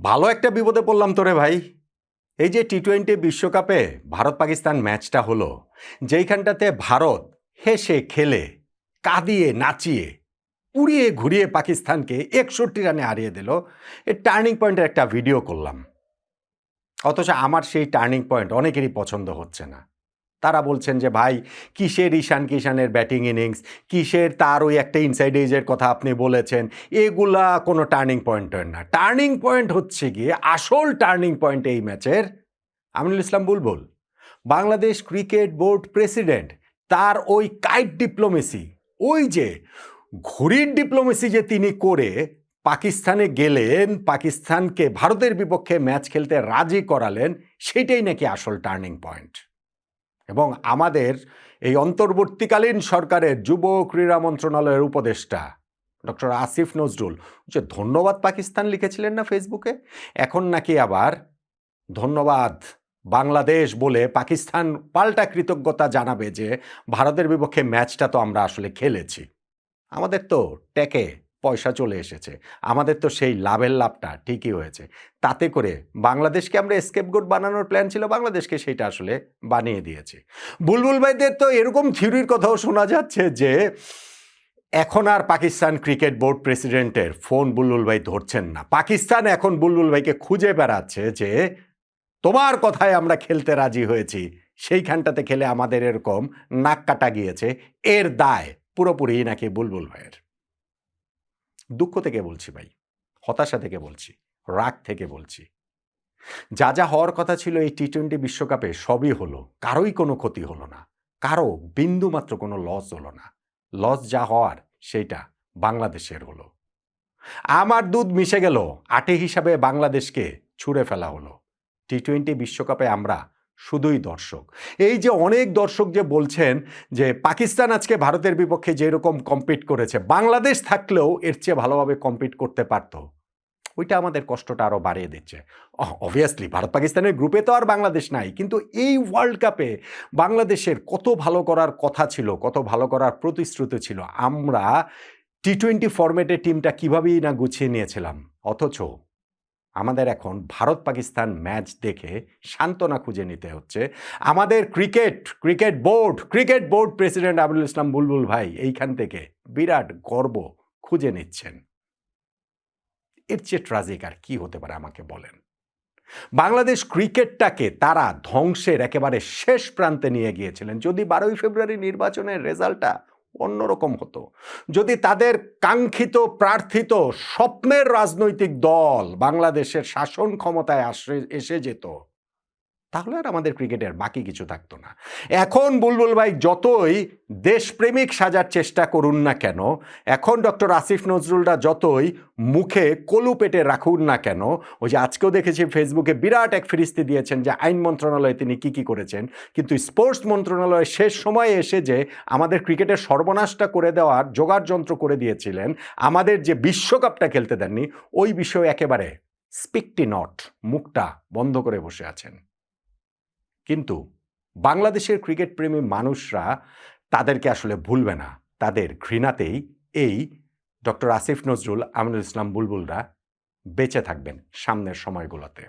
ভালো একটা বিপদে পড়লাম তোরে ভাই। এই যে টি টোয়েন্টি বিশ্বকাপে ভারত পাকিস্তান ম্যাচটা হলো, যেইখানটাতে ভারত হেসে খেলে, কাঁদিয়ে, নাচিয়ে, উড়িয়ে ঘুরিয়ে পাকিস্তানকে একষট্টি রানে হারিয়ে দিল এই টার্নিং পয়েন্টের একটা ভিডিও করলাম। অথচ আমার সেই টার্নিং পয়েন্ট অনেকেরই পছন্দ হচ্ছে না। তারা বলছেন যে, ভাই, কিসের ঈশান কিষানের ব্যাটিং ইনিংস কিসের তার ওই একটা ইনসাইড এজের কথা আপনি বলেছেন? এগুলা কোনো টার্নিং পয়েন্ট না। টার্নিং পয়েন্ট হচ্ছে গিয়ে আসল টার্নিং পয়েন্ট এই ম্যাচের Aminul Islam Bulbul. Bangladesh cricket board president তার ওই কাইট ডিপ্লোমেসি ওই যে ঘুড়ির ডিপ্লোমেসি যে তিনি করে পাকিস্তানে গেলেন, পাকিস্তানকে ভারতের বিপক্ষে ম্যাচ খেলতে রাজি করালেন, সেটাই নাকি আসল টার্নিং পয়েন্ট এবং আমাদের এই অন্তর্বর্তীকালীন সরকারের যুব ক্রীড়া মন্ত্রণালয়ের উপদেষ্টা ডক্টর আসিফ নজরুল, যে ধন্যবাদ পাকিস্তান লিখেছিলেন না ফেসবুকে? এখন নাকি আবার ধন্যবাদ বাংলাদেশ বলে পাকিস্তান পাল্টা কৃতজ্ঞতা জানাবে যে ভারতের বিপক্ষে ম্যাচটা তো আমরা আসলে খেলেছি। আমাদের তো টেকে পয়সা চলে এসেছে। আমাদের তো সেই লাভের লাভটা ঠিকই হয়েছে। তাতে করে বাংলাদেশকে আমরা স্কেপ স্কেপগোট বানানোর প্ল্যান ছিল, বাংলাদেশকে সেটা আসলে বানিয়ে দিয়েছে। বুলবুল ভাইদের তো এরকম থিওরির কথাও শোনা যাচ্ছে যে, এখন আর পাকিস্তান ক্রিকেট বোর্ড প্রেসিডেন্টের ফোন বুলবুল ভাই ধরছেন না। পাকিস্তান এখন বুলবুল ভাইকে খুঁজে বেড়াচ্ছে যে, তোমার কথায় আমরা খেলতে রাজি হয়েছি, সেইখানটাতে খেলে আমাদের এরকম নাক কাটা গিয়েছে, এর দায় পুরোপুরি নাকি বুলবুল ভাইয়ের। দুঃখ থেকে বলছি ভাই, হতাশা থেকে বলছি, রাগ থেকে বলছি। যা যা হওয়ার কথা ছিল এই টি টোয়েন্টি বিশ্বকাপে সবই হলো, কারোই কোনো ক্ষতি হলো না, কারও বিন্দু মাত্র কোনো লস হলো না। লস যা হওয়ার সেইটা বাংলাদেশের হলো। আমার দুধ মিশে গেল, আটে হিসাবে বাংলাদেশকে ছুঁড়ে ফেলা হলো। টি টোয়েন্টি বিশ্বকাপে আমরা শুধুই দর্শক। এই যে অনেক দর্শক যে বলছেন যে পাকিস্তান আজকে ভারতের বিপক্ষে যেরকম কম্পিট করেছে, বাংলাদেশ থাকলেও এর চেয়ে ভালোভাবে কম্পিট করতে পারত। ওইটা আমাদের কষ্টটা আরও বাড়িয়ে দিচ্ছে। অবভিয়াসলি ভারত পাকিস্তানের গ্রুপে তো আর বাংলাদেশ নাই, কিন্তু এই ওয়ার্ল্ড কাপে বাংলাদেশের কত ভালো করার কথা ছিল, কত ভালো করার প্রতিশ্রুতি ছিল, আমরা টি টোয়েন্টি ফরম্যাটে টিমটা কীভাবেই না গুছিয়ে নিয়েছিলাম? অথচ আমাদের এখন ভারত পাকিস্তান ম্যাচ দেখে সান্ত্বনা খুঁজে নিতে হচ্ছে। আমাদের cricket cricket board cricket board president Abul Islam Bulbul ভাই এইখান থেকে বিরাট গর্ব খুঁজে নিচ্ছেন। এর চেয়ে ট্রাজিক আর কি হতে পারে আমাকে বলেন? বাংলাদেশ ক্রিকেটটাকে তারা ধ্বংসের একেবারে শেষ প্রান্তে নিয়ে গিয়েছিলেন। যদি বারোই ফেব্রুয়ারি নির্বাচনের রেজাল্টটা অন্যরকম হতো। যদি তাদের কাঙ্ক্ষিত, প্রার্থিত স্বপ্নের রাজনৈতিক দল বাংলাদেশের শাসন ক্ষমতায় আসে, এসে যেত তাহলে আর আমাদের ক্রিকেটের বাকি কিছু থাকতো না। এখন বুলবুল ভাই যতই দেশপ্রেমিক সাজার চেষ্টা করুন না কেন, এখন ডক্টর আসিফ নজরুলরা যতই মুখে কলু পেটে রাখুন না কেন, ওই যে আজকেও দেখেছি ফেসবুকে বিরাট এক ফিরিস্তি দিয়েছেন যে আইন মন্ত্রণালয়ে তিনি কি কি করেছেন, কিন্তু স্পোর্টস মন্ত্রণালয় শেষ সময়ে এসে যে আমাদের ক্রিকেটের সর্বনাশটা করে দেওয়ার জোগাড় যন্ত্র করে দিয়েছিলেন, আমাদের যে বিশ্বকাপটা খেলতে দেননি, ওই বিষয়ে একেবারে স্পিকটি নট মুখটা বন্ধ করে বসে আছেন। কিন্তু বাংলাদেশের ক্রিকেট প্রেমী মানুষরা তাদেরকে আসলে ভুলবে না। তাদের ঘৃণাতেই এই ডক্টর আসিফ নজরুল, আমিনুল ইসলাম বুলবুলরা বেঁচে থাকবেন সামনের সময়গুলোতে।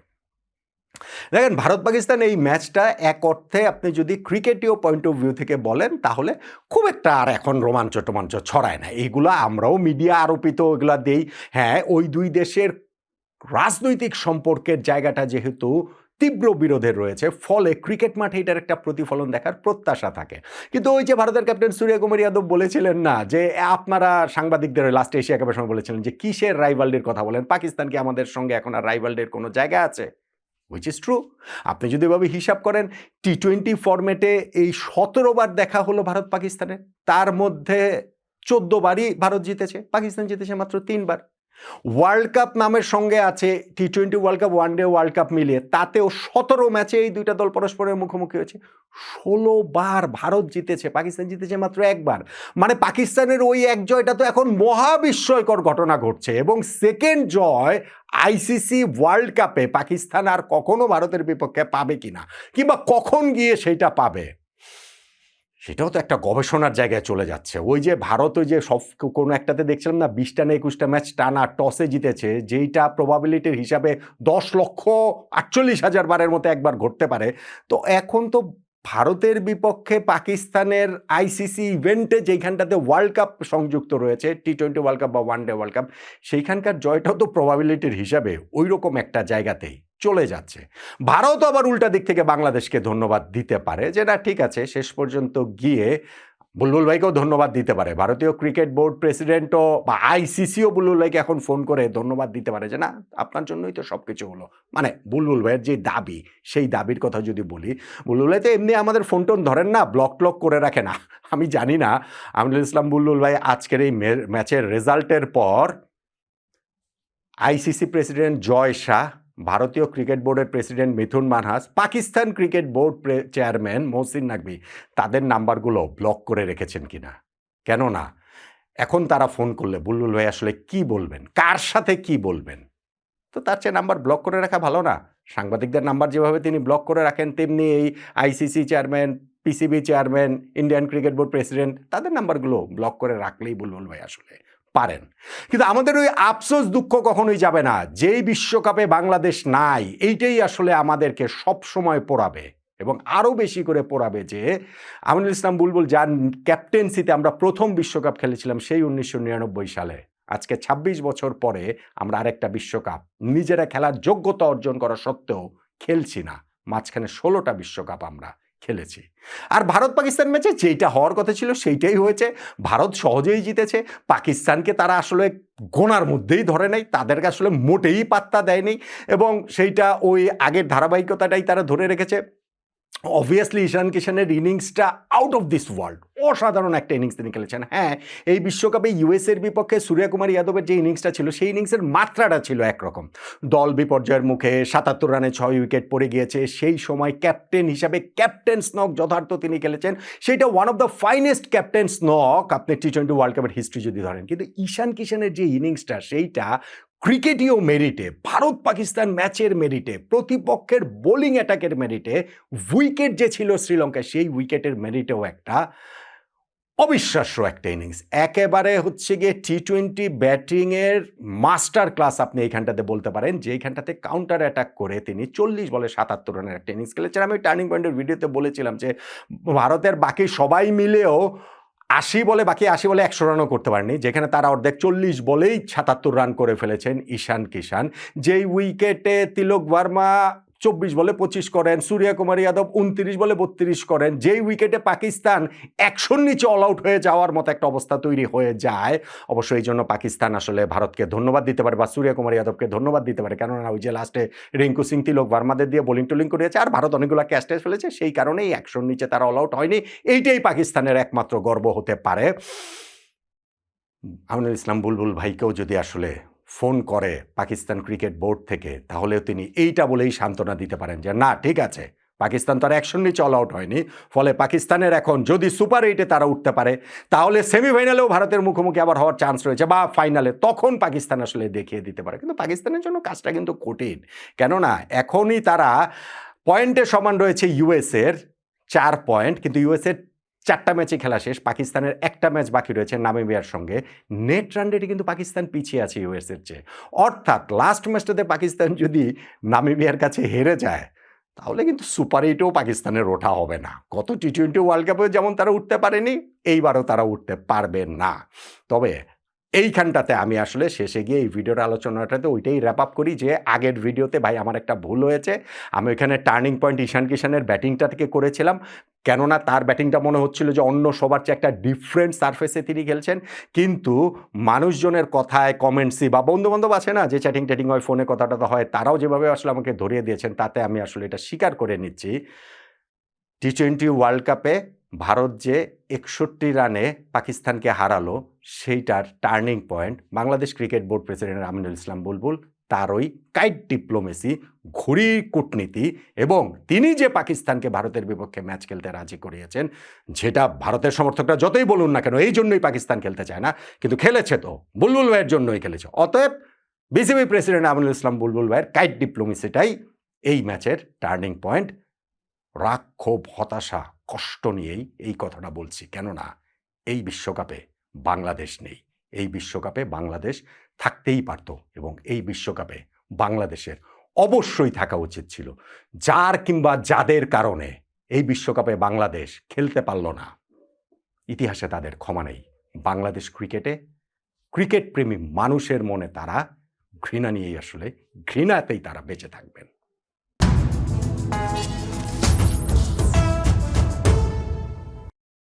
দেখেন ভারত পাকিস্তান এই ম্যাচটা এক অর্থে আপনি যদি ক্রিকেটীয় পয়েন্ট অফ ভিউ থেকে বলেন, তাহলে খুব একটা আর এখন রোমাঞ্চ টোমাঞ্চ ছড়ায় না। এইগুলো আমরাও মিডিয়া আরোপিত এগুলা দেই। হ্যাঁ ওই দুই দেশের রাজনৈতিক সম্পর্কের জায়গাটা যেহেতু তীব্র বিরোধের রয়েছে, ফলে ক্রিকেট মাঠে এটার একটা প্রতিফলন দেখার প্রত্যাশা থাকে। কিন্তু ওই যে ভারতের ক্যাপ্টেন সূর্যকুমার যাদব বলেছিলেন না, যে আপনারা সাংবাদিকদের লাস্টে এশিয়া কাপের সময় বলেছিলেন যে কিসের রাইভালডির কথা বলেন? পাকিস্তান কি আমাদের সঙ্গে এখন আর রাইভালডির কোনো জায়গা আছে? উইচ ইজ ট্রু আপনি যদি এভাবে হিসাব করেন টি টোয়েন্টি ফরম্যাটে এই সতেরো বার দেখা হলো ভারত পাকিস্তানের। তার মধ্যে চোদ্দ বারই ভারত জিতেছে, পাকিস্তান জিতেছে মাত্র তিনবার ওয়ার্ল্ড কাপ নামের সঙ্গে আছে T twenty World Cup one day World Cup মিলিয়ে। তাতেও সতেরো ম্যাচে এই দুইটা দল পরস্পরের মুখোমুখি হয়েছে। ষোলো বার ভারত জিতেছে, পাকিস্তান জিতেছে মাত্র একবার। মানে পাকিস্তানের ওই এক জয়টা তো এখন মহাবিস্ময়কর ঘটনা ঘটছে এবং সেকেন্ড জয় আইসিসি ওয়ার্ল্ড কাপে পাকিস্তান আর কখনো ভারতের বিপক্ষে পাবে কিনা, কিংবা কখন গিয়ে সেইটা পাবে? সেটাও তো একটা গবেষণার জায়গায় চলে যাচ্ছে। ওই যে ভারত, ওই যে সব কোনো একটাতে দেখছিলাম না, বিশটা না একুশটা ম্যাচ টানা টসে জিতেছে, যেইটা প্রবাবিলিটির হিসাবে দশ লক্ষ আটচল্লিশ হাজার বারের মতো একবার ঘটতে পারে। তো এখন তো ভারতের বিপক্ষে পাকিস্তানের আইসিসি ইভেন্টে যেইখানটাতে ওয়ার্ল্ড কাপ সংযুক্ত রয়েছে টি টোয়েন্টি ওয়ার্ল্ড কাপ বা ওয়ান ডে ওয়ার্ল্ড কাপ সেইখানকার জয়টাও তো প্রবাবিলিটির হিসাবে ওই রকম একটা জায়গাতেই। চলে যাচ্ছে। ভারত আবার উল্টা দিক থেকে বাংলাদেশকে ধন্যবাদ দিতে পারে যে, না, ঠিক আছে, শেষ পর্যন্ত গিয়ে বুলবুল ভাইকেও ধন্যবাদ দিতে পারে। ভারতীয় ক্রিকেট বোর্ড প্রেসিডেন্টও বা আইসিসিও বুলবুল ভাইকে এখন ফোন করে ধন্যবাদ দিতে পারে যে, না, আপনার জন্যই তো সব কিছু হলো। মানে বুলবুল ভাইয়ের যে দাবি, সেই দাবির কথা যদি বলি, বুলবুল ভাই তো এমনি আমাদের ফোন টোন ধরেন না, ব্লক ট্লক করে রাখে না। আমি জানি না, আমিনুল ইসলাম বুলবুল ভাই আজকের এই ম্যাচের রেজাল্টের পর আইসিসি প্রেসিডেন্ট জয় শাহ ভারতীয় ক্রিকেট বোর্ডের president Mithun Manhas, Pakistan cricket board chairman Mohsin Naqvi তাদের নাম্বারগুলো ব্লক করে রেখেছেন কিনা? কেননা, এখন তারা ফোন করলে বুলবুল ভাই আসলে কি বলবেন? কার সাথে কি বলবেন? তো তার চেয়ে নাম্বার ব্লক করে রাখা ভালো না। সাংবাদিকদের নাম্বার যেভাবে তিনি ব্লক করে রাখেন, তেমনি এই ICC chairman PCB chairman, Indian cricket board president, তাদের নাম্বারগুলো ব্লক করে রাখলেই বুলবুল ভাই আসলে পারেন। কিন্তু আমাদের ওই আফসোস দুঃখ কখনোই যাবে না, যেই বিশ্বকাপে বাংলাদেশ নাই, এইটাই আসলে আমাদেরকে সব সময় পোড়াবে এবং আরও বেশি করে পোড়াবে যে, আমিনুল ইসলাম বুলবুল যার ক্যাপ্টেন্সিতে আমরা প্রথম বিশ্বকাপ খেলেছিলাম সেই উনিশশো নিরানব্বই সালে। আজকে ২৬ বছর পরে আমরা আরেকটা বিশ্বকাপ। নিজেরা খেলার যোগ্যতা অর্জন করা সত্ত্বেও খেলছি না। মাঝখানে ষোলোটা বিশ্বকাপ আমরা। খেলেছি। আর ভারত পাকিস্তান ম্যাচে যেইটা হওয়ার কথা ছিল সেইটাই হয়েছে। ভারত সহজেই জিতেছে। পাকিস্তানকে তারা আসলে গোনার মধ্যেই ধরে নাই তাদেরকে আসলে মোটেই পাত্তা দেয়নি। এবং সেইটা ওই আগের ধারাবাহিকতাটাই তারা ধরে রেখেছে। অবভিয়াসলি ঈশান কিষানের ইনিংসটা আউট অফ দিস ওয়ার্ল্ড অসাধারণ একটা ইনিংস তিনি খেলেছেন। হ্যাঁ এই বিশ্বকাপে ইউএসের বিপক্ষে সূর্যকুমার যাদবের যে ইনিংসটা ছিল, সেই ইনিংসের মাত্রাটা ছিল একরকম। দল বিপর্যয়ের মুখে সাতাত্তর রানে ছয় উইকেট পড়ে গিয়েছে। সেই সময় ক্যাপ্টেন হিসাবে ক্যাপ্টেন স্নক যথার্থ তিনি খেলেছেন। সেটা one of the finest captain স্নক আপনি টি টোয়েন্টি ওয়ার্ল্ড কাপের হিস্ট্রি যদি ধরেন। কিন্তু ঈশান কিষানের যে ইনিংসটা সেইটা ক্রিকেটীয় মেরিটে, ভারত পাকিস্তান ম্যাচের মেরিটে, প্রতিপক্ষের বোলিং অ্যাটাকের মেরিটে, উইকেট যে ছিল শ্রীলঙ্কায় সেই উইকেটের মেরিটেও একটা অবিশ্বাস্য একটা ইনিংস। একেবারে হচ্ছে গিয়ে টি টোয়েন্টি ব্যাটিংয়ের মাস্টার ক্লাস আপনি এইখানটাতে বলতে পারেন, যে এইখানটাতে কাউন্টার অ্যাটাক করে তিনি চল্লিশ বলে সাতাত্তর রানের একটা ইনিংস খেলেছেন। আমি টার্নিং পয়েন্টের ভিডিওতে বলেছিলাম যে ভারতের বাকি সবাই মিলেও আশি বলে, বাকি আশি বলে একশো রানও করতে পারেনি। যেখানে তারা অর্ধেক চল্লিশ বলেই সাতাত্তর রান করে ফেলেছেন ঈশান কিষান যেই উইকেটে তিলক ভার্মা চব্বিশ বলে পঁচিশ করেন, সূর্যকুমার যাদব উনত্রিশ বলে বত্রিশ করেন। যেই উইকেটে পাকিস্তান একশোর নিচে অল আউট হয়ে যাওয়ার মতো একটা অবস্থা তৈরি হয়ে যায়, অবশ্য এই জন্য পাকিস্তান আসলে ভারতকে ধন্যবাদ দিতে পারে বা সূর্যকুমার যাদবকে ধন্যবাদ দিতে পারে। কেননা ওই যে লাস্টে রিঙ্কু সিং, তিলক ভার্মাদের দিয়ে বোলিং টোলিং করিয়েছে, আর ভারত অনেকগুলো ক্যাচ ট্যাচ ফেলেছে, সেই কারণেই একশোর নিচে তারা অল আউট হয়নি। এইটাই পাকিস্তানের একমাত্র গর্ব হতে পারে। আমিনুল ইসলাম, বুলবুল ভাইকেও যদি আসলে ফোন করে পাকিস্তান ক্রিকেট বোর্ড থেকে, তাহলেও তিনি এইটা বলেই সান্ত্বনা দিতে পারেন যে, না, ঠিক আছে, পাকিস্তান তো আর একশন নিচে অল আউট হয়নি। ফলে পাকিস্তানের এখন যদি সুপার এইটে তারা উঠতে পারে, তাহলে সেমিফাইনালেও ভারতের মুখোমুখি আবার হওয়ার চান্স রয়েছে বা ফাইনালে তখন পাকিস্তান আসলে দেখিয়ে দিতে পারে। কিন্তু পাকিস্তানের জন্য কাজটা কিন্তু কঠিন। কেননা এখনই তারা পয়েন্টে সমান রয়েছে ইউএসের চার পয়েন্ট, কিন্তু ইউএসের চারটা ম্যাচে খেলা শেষ, পাকিস্তানের একটা ম্যাচ বাকি রয়েছে নামিবিয়ার সঙ্গে। নেট রান রেটে কিন্তু পাকিস্তান পিছিয়ে আছে ইউএসের চেয়ে। অর্থাৎ লাস্ট ম্যাচটাতে পাকিস্তান যদি নামিবিয়ার কাছে হেরে যায়, তাহলে কিন্তু সুপার এইটেও পাকিস্তানের ওঠা হবে না। গত টি টোয়েন্টি ওয়ার্ল্ড কাপেও যেমন তারা উঠতে পারেনি, এইবারও তারা উঠতে পারবে না। তবে এইখানটাতে আমি আসলে শেষে গিয়ে এই ভিডিওর আলোচনাটাতে ওইটাই র্যাপ আপ করি যে, আগের ভিডিওতে ভাই আমার একটা ভুল হয়েছে। আমি ওইখানে টার্নিং পয়েন্ট ঈশান কিষানের ব্যাটিংটা থেকে করেছিলাম। কেননা তার ব্যাটিংটা মনে হচ্ছিল যে অন্য সবার চেয়ে একটা ডিফারেন্ট সারফেসে তিনি খেলছেন। কিন্তু মানুষজনের কথায় কমেন্টসি বা বন্ধুবান্ধব আছে না যে চ্যাটিং ট্যাটিং হয় ফোনে কথাটা তো হয়, তারাও যেভাবে আসলে আমাকে ধরিয়ে দিয়েছেন, তাতে আমি আসলে এটা স্বীকার করে নিচ্ছি। টি টোয়েন্টি ওয়ার্ল্ড কাপে ভারত যে একষট্টি রানে পাকিস্তানকে হারালো, সেইটার turning point Bangladesh cricket board president Aminul Islam Bulbul তার ওই কাইট ডিপ্লোমেসি, ঘুড়ি কূটনীতি এবং তিনি যে পাকিস্তানকে ভারতের বিপক্ষে ম্যাচ খেলতে রাজি করিয়েছেন, যেটা ভারতের সমর্থকরা যতই বলুন না কেন, এই জন্যই পাকিস্তান খেলতে চায় না। কিন্তু খেলেছে তো, বুলবুল ভাইয়ের জন্যই খেলেছে। অতএব বিসিবি প্রেসিডেন্ট আমিনুল ইসলাম বুলবুল ভাইয়ের কাইট ডিপ্লোমেসিটাই এই ম্যাচের টার্নিং পয়েন্ট। রাগ ক্ষোভ হতাশা, কষ্ট নিয়েই এই কথাটা বলছি। কেননা এই বিশ্বকাপে বাংলাদেশ নেই। এই বিশ্বকাপে বাংলাদেশ থাকতেই পারত এবং এই বিশ্বকাপে বাংলাদেশের অবশ্যই থাকা উচিত ছিল। যার কিংবা যাদের কারণে এই বিশ্বকাপে বাংলাদেশ খেলতে পারল না। ইতিহাসে তাদের ক্ষমা নেই। বাংলাদেশ ক্রিকেটে ক্রিকেট প্রেমী মানুষের মনে তারা ঘৃণা নিয়েই আসলে ঘৃণাতেই তারা বেঁচে থাকবেন।